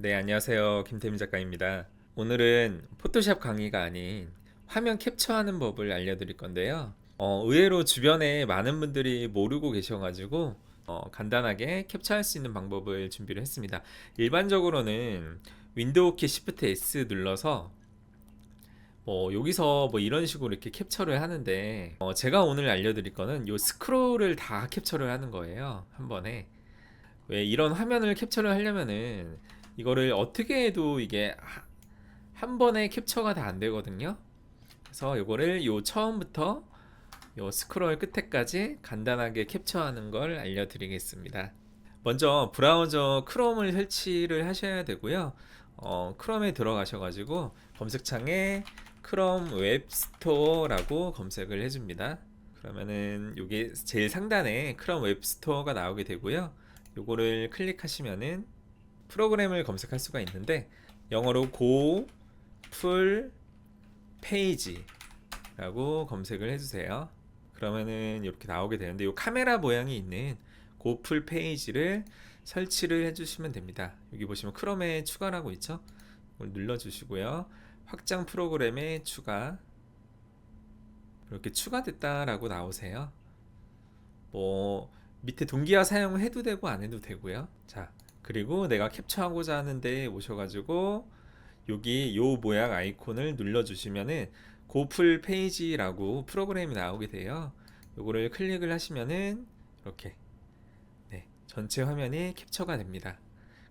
네, 안녕하세요. 김태민 작가입니다. 오늘은 포토샵 강의가 아닌 화면 캡처하는 법을 알려드릴 건데요. 어, 의외로 주변에 많은 분들이 모르고 계셔가지고 어, 간단하게 캡처할 수 있는 방법을 준비를 했습니다. 일반적으로는 윈도우 키 Shift S 눌러서 뭐 여기서 뭐 이런 식으로 이렇게 캡처를 하는데 어, 제가 오늘 알려드릴 거는 요 스크롤을 다 캡처를 하는 거예요. 한 번에. 왜 이런 화면을 캡처를 하려면은 이거를 어떻게 해도 이게 하- 한 번에 캡처가 다 안 되거든요. 그래서 이거를 요 처음부터 요 스크롤 끝에까지 간단하게 캡처하는 걸 알려드리겠습니다. 먼저 브라우저 크롬을 설치를 하셔야 되고요. 어, 크롬에 들어가셔가지고 검색창에 크롬 웹스토어라고 검색을 해줍니다. 그러면은 이게 제일 상단에 크롬 웹스토어가 나오게 되고요. 요거를 클릭하시면은 프로그램을 검색할 수가 있는데 영어로 go 풀 페이지라고 검색을 해주세요. 그러면은 이렇게 나오게 되는데 이 카메라 모양이 있는 go 풀 페이지를 설치를 해주시면 됩니다. 여기 보시면 크롬에 추가라고 있죠? 이걸 눌러주시고요. 확장 프로그램에 추가 이렇게 추가됐다라고 나오세요. 뭐 밑에 동기화 사용해도 되고 안 해도 되고요. 자 그리고 내가 캡처하고자 하는데 오셔가지고 여기 요 모양 아이콘을 눌러주시면은 고풀 페이지라고 프로그램이 나오게 돼요. 요거를 클릭을 하시면은 이렇게 네, 전체 화면이 캡처가 됩니다.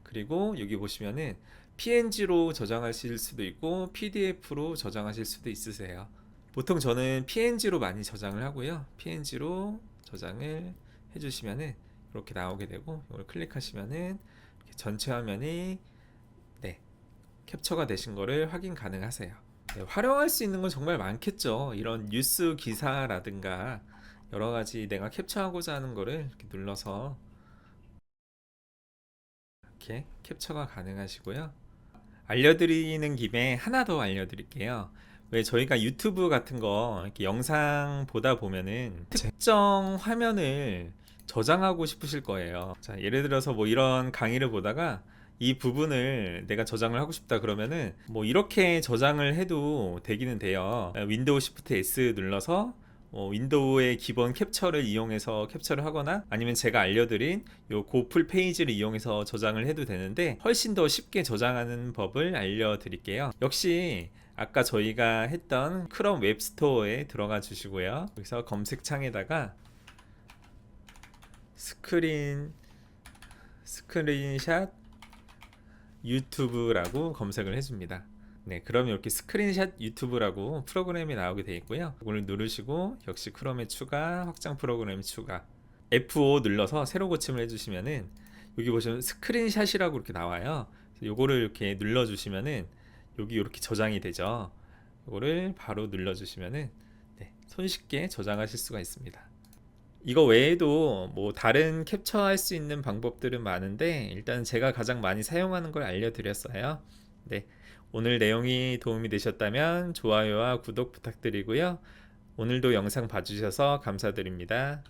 그리고 여기 보시면은 PNG로 저장하실 수도 있고 PDF로 저장하실 수도 있으세요. 보통 저는 PNG로 많이 저장을 하고요. PNG로 저장을 해주시면은 이렇게 나오게 되고 이걸 클릭하시면은 전체 화면이 네 캡처가 되신 거를 확인 가능하세요. 네, 활용할 수 있는 건 정말 많겠죠. 이런 뉴스 기사라든가 여러 가지 내가 캡처하고자 하는 거를 이렇게 눌러서 이렇게 캡처가 가능하시고요. 알려드리는 김에 하나 더 알려드릴게요. 왜 저희가 유튜브 같은 거 이렇게 영상 보다 보면은 특정 화면을 저장하고 싶으실 거예요. 자, 예를 들어서 뭐 이런 강의를 보다가 이 부분을 내가 저장을 하고 싶다 그러면은 뭐 이렇게 저장을 해도 되기는 돼요. 윈도우 시프트 S 눌러서 어, 윈도우의 기본 캡처를 이용해서 캡처를 하거나 아니면 제가 알려드린 요 고풀 페이지를 이용해서 저장을 해도 되는데 훨씬 더 쉽게 저장하는 법을 알려드릴게요. 역시 아까 저희가 했던 크롬 웹스토어에 들어가 주시고요. 여기서 검색창에다가 스크린 스크린샷 유튜브라고 검색을 해줍니다. 네, 그럼 이렇게 스크린샷 유튜브라고 프로그램이 나오게 되어 있고요. 이걸 누르시고 역시 크롬에 추가, 확장 프로그램 추가. F5 눌러서 새로 고침을 해주시면은 여기 보시면 스크린샷이라고 이렇게 나와요. 요거를 이렇게 눌러주시면은 여기 이렇게 저장이 되죠. 이거를 바로 눌러주시면은 네, 손쉽게 저장하실 수가 있습니다. 이거 외에도 뭐 다른 캡처할 수 있는 방법들은 많은데 일단 제가 가장 많이 사용하는 걸 알려드렸어요. 네, 오늘 내용이 도움이 되셨다면 좋아요와 구독 부탁드리고요. 오늘도 영상 봐주셔서 감사드립니다.